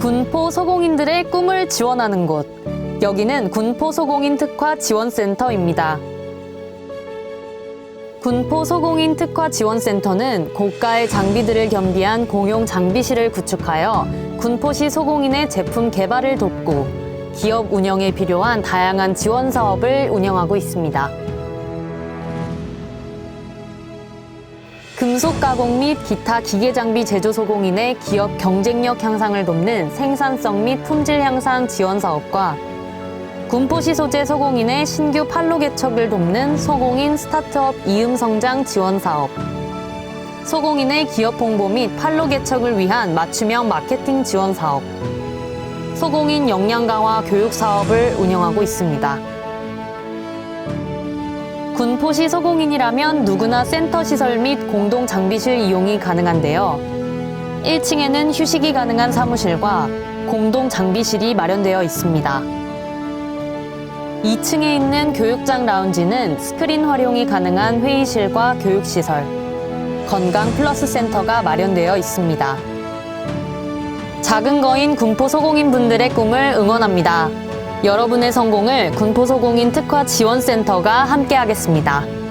군포 소공인들의 꿈을 지원하는 곳. 여기는 군포 소공인 특화 지원센터입니다. 군포 소공인 특화 지원센터는 고가의 장비들을 겸비한 공용 장비실을 구축하여 군포시 소공인의 제품 개발을 돕고 기업 운영에 필요한 다양한 지원 사업을 운영하고 있습니다. 금속 가공 및 기타 기계 장비 제조 소공인의 기업 경쟁력 향상을 돕는 생산성 및 품질 향상 지원 사업과 군포시 소재 소공인의 신규 판로 개척을 돕는 소공인 스타트업 이음 성장 지원 사업, 소공인의 기업 홍보 및 판로 개척을 위한 맞춤형 마케팅 지원 사업, 소공인 역량 강화 교육 사업을 운영하고 있습니다. 군포시 소공인이라면 누구나 센터 시설 및 공동 장비실 이용이 가능한데요. 1층에는 휴식이 가능한 사무실과 공동 장비실이 마련되어 있습니다. 2층에 있는 교육장 라운지는 스크린 활용이 가능한 회의실과 교육시설, 건강 플러스 센터가 마련되어 있습니다. 작은 거인 군포 소공인 분들의 꿈을 응원합니다. 여러분의 성공을 군포 소공인 특화 지원센터가 함께하겠습니다.